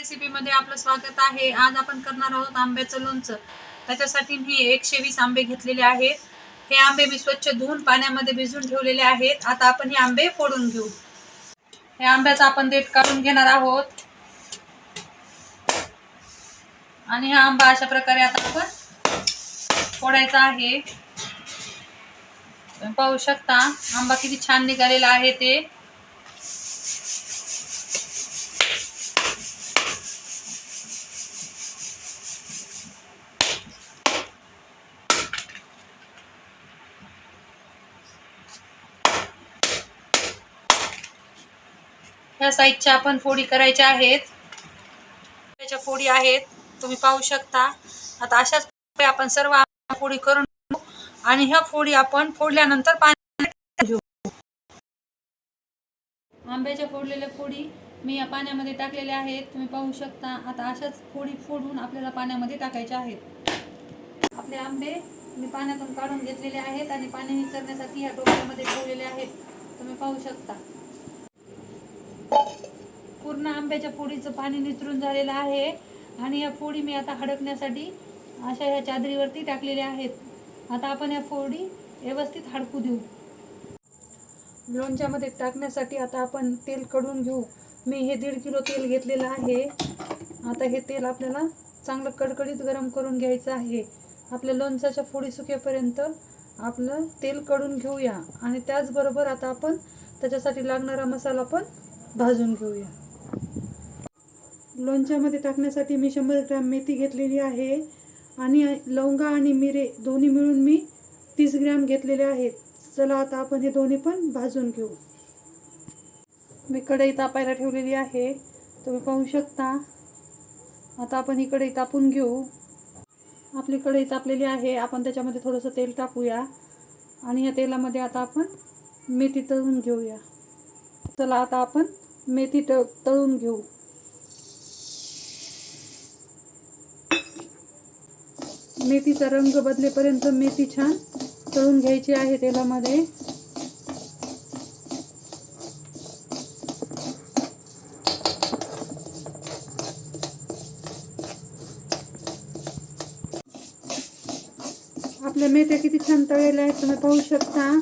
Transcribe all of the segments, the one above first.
रेसिपीमध्ये आपलं स्वागत आहे. आज आपण करणार आहोत आंब्याचं लोणचं. त्याच्यासाठी मी एकशे वीस आंबे घेतलेले आहेत. हे आंबे मी स्वच्छ धुवून पाण्यामध्ये भिजून ठेवलेले आहेत. आता आपण हे आंबे फोडून घेऊ. हे आंब्याचा आपण देठ काढून घेणार आहोत. आणि हा आंबा अशा प्रकारे आता आपण फोडायचा आहे. पाहू शकता आंबा किती छान निघालेला आहे ते. ह्या साईजच्या आपण फोडी करायच्या आहेत. त्याच्या फोडी आहेत. तुम्ही पाहू शकता. आता अशाच आपण सर्व फोडी करून घेऊ. आणि ह्या फोडी आपण फोडल्यानंतर पाण्यात घेऊ. आंब्याच्या फोडलेल्या फोडी मी या पाण्यामध्ये टाकलेल्या आहेत. तुम्ही पाहू शकता. आता अशाच फोडी फोडून आपल्याला पाण्यामध्ये टाकायच्या आहेत. आपले आंबे मी पाण्यातून काढून घेतलेले आहेत आणि पाणी निचरण्यासाठी ह्या टोपल्यामध्ये ठेवलेले आहेत. तुम्ही पाहू शकता. पूर्ण आंब्याच्या फोडीचं पाणी निचरून झालेलं आहे. आणि या फोडी मी आता हडकण्यासाठी अशा ह्या चादरीवरती टाकलेल्या आहेत. आता आपण या फोडी व्यवस्थित हडकू देऊ. लोणच्यामध्ये टाकण्यासाठी आता आपण तेल कडून घेऊ. मी हे दीड किलो तेल घेतलेलं आहे. आता हे तेल आपल्याला चांगलं कडकडीत गरम करून घ्यायचं आहे. आपल्या लोणच्याच्या फोडी सुकेपर्यंत आपलं तेल कडून घेऊया. आणि त्याचबरोबर आता आपण त्याच्यासाठी लागणारा मसाला पण भाजून घेऊया. लोणच्यामध्ये टाकण्यासाठी मी शंभर ग्रॅम मेथी घेतलेली आहे. आणि लवंगा आणि मिरे दोन्ही मिळून मी तीस ग्रॅम घेतलेले आहेत. चला आता आपण हे दोन्ही पण भाजून घेऊ. मी कढई तापायला ठेवलेली आहे. तुम्ही पाहू शकता. आता आपण ही कढई तापून घेऊ. आपली कढई तापलेली आहे. आपण त्याच्यामध्ये थोडंसं तेल टाकूया. आणि या तेलामध्ये आता आपण मेथी तळून घेऊया. चला आता आपण मेथी त तळून घेऊ. मेथीचा रंग बदलेपर्यंत मेथी छान तळून घ्यायची आहे तेलामध्ये. आपल्या मेथ्या किती छान तळलेल्या आहेत तुम्ही पाहू शकता.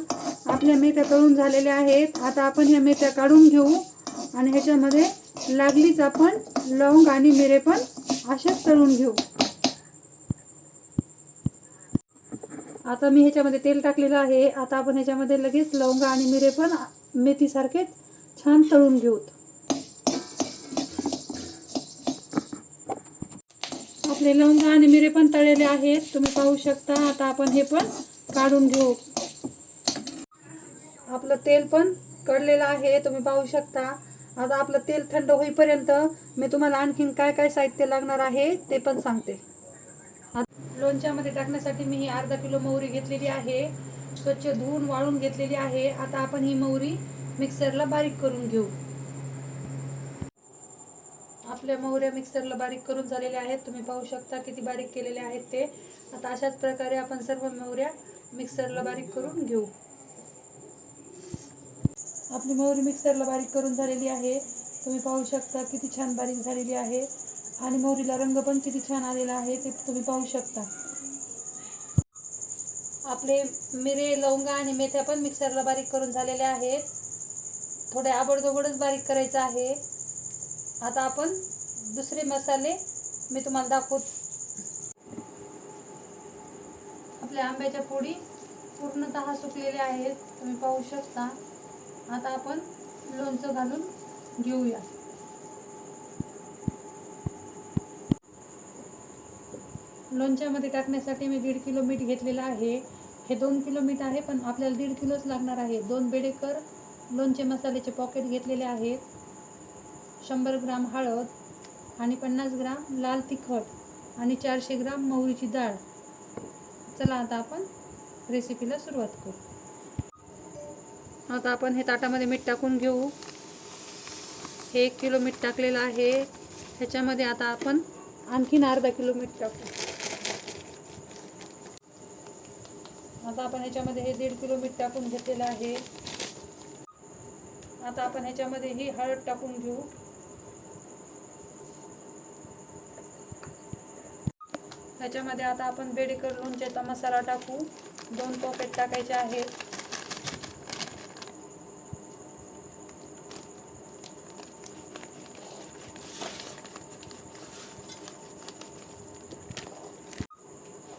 आपल्या मेथ्या तळून झालेल्या आहेत. आता आपण ह्या मेथ्या काढून घेऊ आणि ह्याच्यामध्ये लागलीच आपण लवंग आणि मिरे पण अशाच तळून घेऊ. आता मी ह्याच्यामध्ये तेल टाकलेलं आहे. आता आपण ह्याच्यामध्ये लगेच लवंग आणि मिरे पण मेथीसारखेच छान तळून घेऊत. आपले लवंग आणि मिरे पण तळलेले आहेत. तुम्ही पाहू शकता. आता आपण हे पण काढून घेऊ. आपलं तेल पण कडलेलं आहे. तुम्ही पाहू शकता. आता आपलं तेल थंड होईपर्यंत मी तुम्हाला आणखीन काय काय साहित्य लागणार आहे ते पण सांगते. लोणच्यामध्ये टाकण्यासाठी मी ही अर्धा किलो मोहरी घेतलेली आहे. स्वच्छ धुवून वाळून घेतलेली आहे. आता आपण ही मोहरी मिक्सरला बारीक करून घेऊ. आपल्या मोहऱ्या मिक्सरला बारीक करून झालेल्या आहेत. तुम्ही पाहू शकता किती बारीक केलेले आहेत ते. आता अशाच प्रकारे आपण सर्व मोहऱ्या मिक्सरला बारीक करून घेऊ. आपली मोहरी मिक्सरला बारीक करून झालेली आहे. तुम्ही पाहू शकता किती छान बारीक झालेली आहे. आणि मोहरीला रंग पण किती छान आलेला आहे ते तुम्ही पाहू शकता. आपले मिरे लवंगा आणि मेथ्या पण मिक्सरला बारीक करून झालेल्या आहेत. थोडे आबडदोबडच बारीक करायचं आहे. आता आपण दुसरे मसाले मी तुम्हाला दाखवत आपल्या आंब्याच्या पोळी पूर्णतः सुकलेल्या आहेत. तुम्ही पाहू शकता. आता आपण लोणचं घालून घेऊया. लोणच्यामध्ये टाकण्यासाठी मी दीड किलो मीठ घेतलेलं आहे. हे दोन किलो मीठ आहे पण आपल्याला दीड किलोच लागणार आहे. दोन बेडेकर लोणचे मसाल्याचे पॉकेट घेतलेले आहेत. शंभर ग्राम हळद आणि पन्नास ग्राम लाल तिखट आणि चारशे ग्राम मोहरीची डाळ. चला आता आपण रेसिपीला सुरुवात करू. आता आपण हे ताटामध्ये मीठ टाकून घेऊ. हे एक किलो मीठ टाकलेलं आहे. ह्याच्यामध्ये आता आपण आणखीन अर्धा किलो मीठ टाकू. आता आपण ह्याच्यामध्ये हे दीड किलो मीठ टाकून घेतलेलं आहे. आता आपण ह्याच्यामध्ये ही हळद टाकून घेऊ. ह्याच्यामध्ये आता आपण बेडेकर लोणच्याचा मसाला टाकू. दोन पॉकेट टाकायचे आहेत.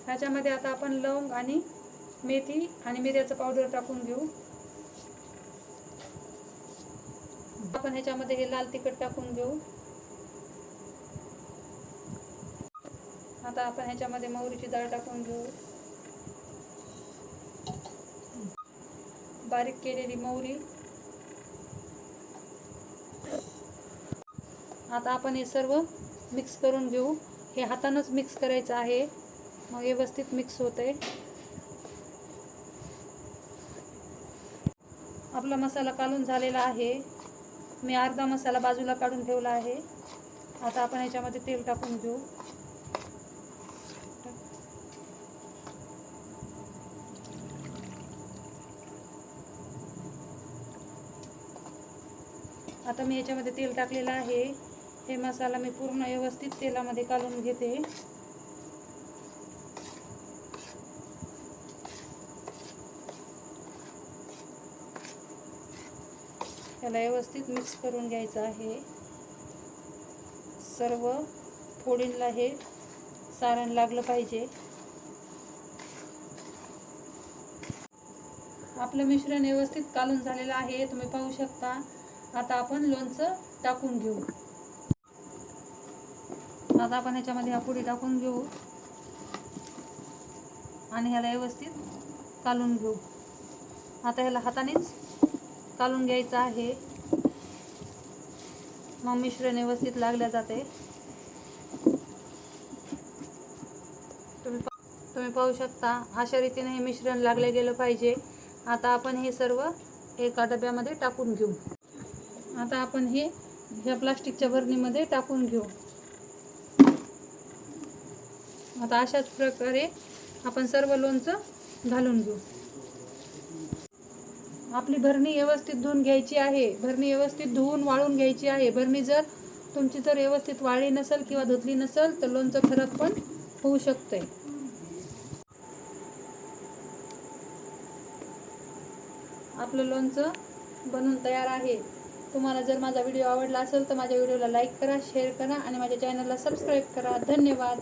ह्याच्यामध्ये आता आपण लवंग आणि मेथी आणि मिऱ्याचं पावडर टाकून घेऊ. आपण ह्याच्यामध्ये हे लाल तिखट टाकून घेऊ. आता आपण ह्याच्यामध्ये मोहरीची डाळ टाकून घेऊ. बारीक केलेली मोहरी. आता आपण हे सर्व मिक्स करून घेऊ. हे हातानंच मिक्स करायचं आहे. मग व्यवस्थित मिक्स होते आपला मसाला काढून झालेला आहे. मी अर्धा मसाला बाजूला काढून ठेवला आहे. आता आपण याच्यामध्ये तेल टाकून घेऊ. आता मी याच्यामध्ये तेल टाकलेलं आहे. हे मसाला मी पूर्ण व्यवस्थित तेलामध्ये काढून घेते. याला व्यवस्थित मिक्स करून घ्यायचं आहे. सर्व फोडींला हे सारण लागलं पाहिजे. आपलं मिश्रण व्यवस्थित कालून झालेलं आहे. तुम्ही पाहू शकता. आता आपण लोणचं टाकून घेऊ. आता आपण ह्याच्यामध्ये ह्या पुडी टाकून घेऊ. आणि ह्याला व्यवस्थित कालून घेऊ. आता ह्याला हातानेच कालून घ्यायचं आहे. मग मिश्रण व्यवस्थित लागल्या जाते. तुम्ही तुम्ही पाहू शकता अशा रीतीने हे मिश्रण लागले गेलं पाहिजे. आता आपण हे सर्व एका डब्यामध्ये टाकून घेऊ. आता आपण हे ह्या प्लास्टिकच्या भरणीमध्ये टाकून घेऊ. आता अशाच प्रकारे आपण सर्व लोणचं घालून घेऊ. आपली भरणी व्यवस्थित धुवून घ्यायची आहे. भरणी व्यवस्थित धुवून वाळून घ्यायची आहे. भरणी जर तुमची जर व्यवस्थित वाळली नसेल किंवा धुतली नसेल तर लोणचं खराब पण होऊ शकतंय. आपलं लोणचं बनून तयार आहे. तुम्हाला जर माझा व्हिडिओ आवडला असेल तर माझ्या व्हिडिओला लाईक करा शेअर करा आणि माझ्या चॅनलला सबस्क्राईब करा. धन्यवाद.